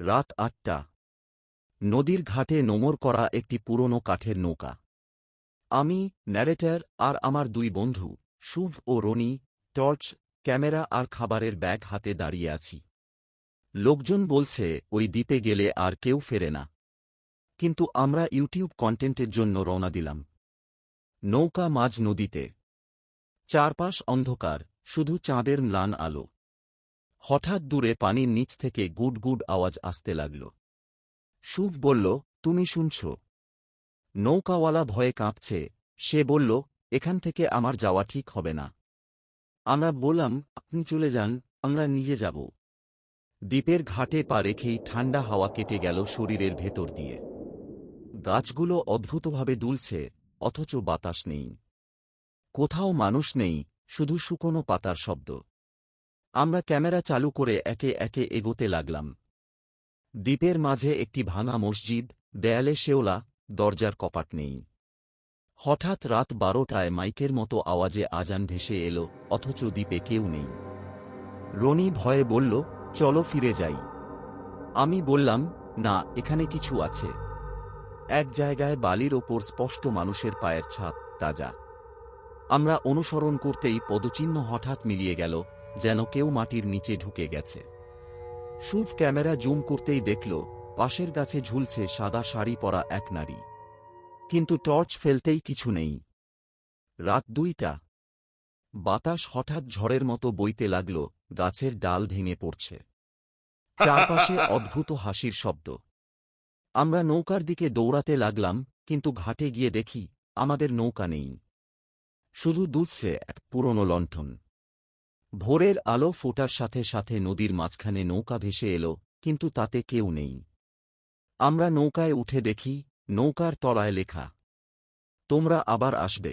রাত আটটা। নদীর ঘাটে নোমর করা একটি পুরনো কাঠের নৌকা। আমি, ন্যারেটার আর আমার দুই বন্ধু, শুভ ও রনি, টর্চ, ক্যামেরা আর খাবারের ব্যাগ হাতে দাঁড়িয়ে আছি। লোকজন বলছে, ওই দ্বীপে গেলে আর কেউ ফেরে না। কিন্তু আমরা ইউটিউব কন্টেন্টের জন্য রওনা দিলাম। নৌকা মাঝ নদীতে। চারপাশ অন্ধকার, শুধু চাঁদের ম্লান আলো। হঠাৎ দূরে পানির নিচ থেকে গুড গুড আওয়াজ আসতে লাগল। শুভ বলল, তুমি শুনছ? নৌকাওয়ালা ভয়ে কাঁপছে। সে বলল, এখান থেকে আমার যাওয়া ঠিক হবে না। আমরা বললাম, আপনি চলে যান, আমরা নিজে যাব। দ্বীপের ঘাটে পা রেখেই ঠান্ডা হাওয়া কেটে গেল শরীরের ভেতর দিয়ে। গাছগুলো অদ্ভুতভাবে দুলছে, অথচ বাতাস নেই। কোথাও মানুষ নেই, শুধু শুকনো পাতার শব্দ। আমরা ক্যামেরা চালু করে একে একে এগোতে লাগলাম। দ্বীপের মাঝে একটি ভাঙা মসজিদ, দেয়ালে শেওলা, দরজার কপাট নেই। হঠাৎ রাত বারোটায় মাইকের মতো আওয়াজে আজান ভেসে এলো, অথচ দ্বীপে কেউ নেই। রনি ভয়ে বলল, চলো ফিরে যাই। আমি বললাম, না, এখানে কিছু আছে। এক জায়গায় বালির ওপর স্পষ্ট মানুষের পায়ের ছাপ, তাজা। আমরা অনুসরণ করতেই পদচিহ্ন হঠাৎ মিলিয়ে গেল যেন কেউ মাটির নিচে ঢুকে গেছে। শুভ ক্যামেরা জুম করতেই দেখল, পাশের গাছে ঝুলছে সাদা শাড়ি পরা এক নারী। কিন্তু টর্চ ফেলতেই কিছু নেই। রাত দুইটা। বাতাস হঠাৎ ঝড়ের মতো বইতে লাগল, গাছের ডাল ভেঙে পড়ছে। চারপাশে অদ্ভুত হাসির শব্দ। আমরা নৌকার দিকে দৌড়াতে লাগলাম, কিন্তু ঘাটে গিয়ে দেখি, আমাদের নৌকা নেই। শুধু দুধছে এক পুরনো লণ্ঠন। ভোরের আলো ফোটার সাথে সাথে নদীর মাঝখানে নৌকা ভেসে এলো, কিন্তু তাতে কেউ নেই। আমরা নৌকায় উঠে দেখি, নৌকার তলায় লেখা, তোমরা আবার আসবে।